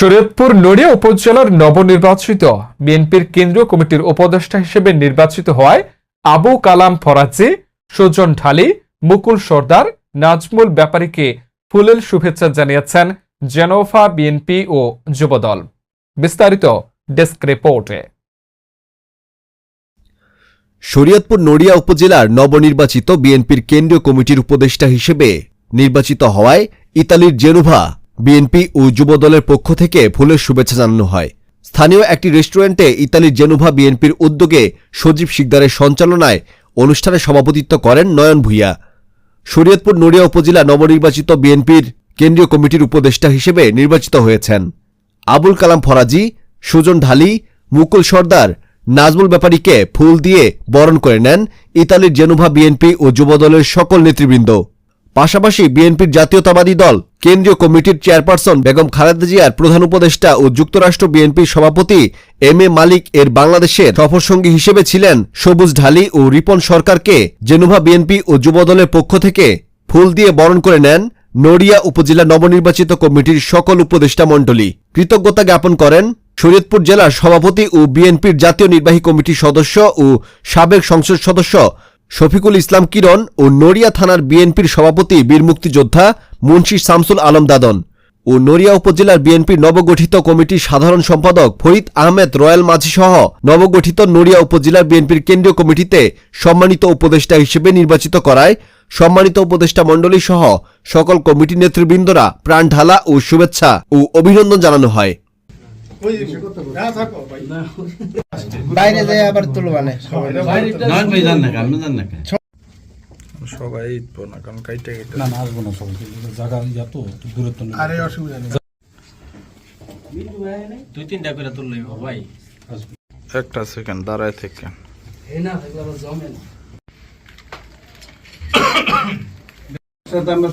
শরীয়তপুর নড়িয়া উপজেলার নবনির্বাচিত বিএনপির কেন্দ্রীয় কমিটির উপদেষ্টা হিসেবে নির্বাচিত হওয়ায় আবু কালাম ফরাজি, সুজন ঢালি, মুকুল সর্দার, নাজমুল ব্যাপারীকে ফুলেল শুভেচ্ছা জানিয়েছেন জেনোভা বিএনপি ও যুবদল। বিস্তারিত ডেস্ক রিপোর্টে। শরীয়তপুর নড়িয়া উপজেলার নবনির্বাচিত বিএনপির কেন্দ্রীয় কমিটির উপদেষ্টা হিসেবে নির্বাচিত হওয়ায় ইতালির জেনুভা বিএনপি ও যুবদলের পক্ষ থেকে ফুলের শুভেচ্ছা জানানো হয়। স্থানীয় একটি রেস্টুরেন্টে ইতালির জেনুভা বিএনপির উদ্যোগে সজীব শিকদারের সঞ্চালনায় অনুষ্ঠানে সভাপতিত্ব করেন নয়ন ভূঁইয়া। শরীয়তপুর নড়িয়া উপজেলা নবনির্বাচিত বিএনপির কেন্দ্রীয় কমিটির উপদেষ্টা হিসেবে নির্বাচিত হয়েছেন। আবুল কালাম ফরাজি, সুজন ঢালি, মুকুল সর্দার, নাজমুল ব্যাপারীকে ফুল দিয়ে বরণ করে নেন ইতালির জেনুভা বিএনপি ও যুবদলের সকল নেতৃবৃন্দ। পাশাপাশি বিএনপির জাতীয়তাবাদী দল, কেন্দ্রীয় কমিটির চেয়ারপারসন বেগম খালেদা জিয়ার প্রধান উপদেষ্টা ও যুক্তরাষ্ট্র বিএনপির সভাপতি এম এ মালিক এর বাংলাদেশের সফরসঙ্গী হিসেবে ছিলেন সবুজ ঢালি ও রিপন সরকারকে জেনুভা বিএনপি ও যুবদলের পক্ষ থেকে ফুল দিয়ে বরণ করে নেন নড়িয়া উপজেলা নবনির্বাচিত কমিটির সকল উপদেষ্টা মণ্ডলী। কৃতজ্ঞতা জ্ঞাপন করেন শরীয়তপুর জেলার সভাপতি ও বিএনপির জাতীয় নির্বাহী কমিটির সদস্য ও সাবেক সংসদ সদস্য শফিকুল ইসলাম কিরণ ও নড়িয়া থানার বিএনপির সভাপতি বীর মুক্তিযোদ্ধা মুন্সি শামসুল আলম দাদন ও নড়িয়া উপজেলার বিএনপির নবগঠিত কমিটির সাধারণ সম্পাদক ফরিদ আহমেদ রয়্যাল মাঝি সহ নবগঠিত নড়িয়া উপজেলার বিএনপির কেন্দ্রীয় কমিটিতে সম্মানিত উপদেষ্টা হিসেবে নির্বাচিত করায় সম্মানিত উপদেষ্টা মণ্ডলী সহ সকল কমিটি নেতৃবৃন্দরা প্রাণ ঢালা ও শুভেচ্ছা ও অভিনন্দন জানানো হয়। বাইরে যায় আবার তুলবানে সবাই না না ইতবো না কারণ কাইটা কেটে না না আসব না সবাই। জায়গা ইয়া তো দূরত্ব নেই। আরে অসুবিধা নেই। দুই তিনটা করে তুললেই ভাই। একটা সেকেন্ড দাঁড়ায় থেকে। আমরা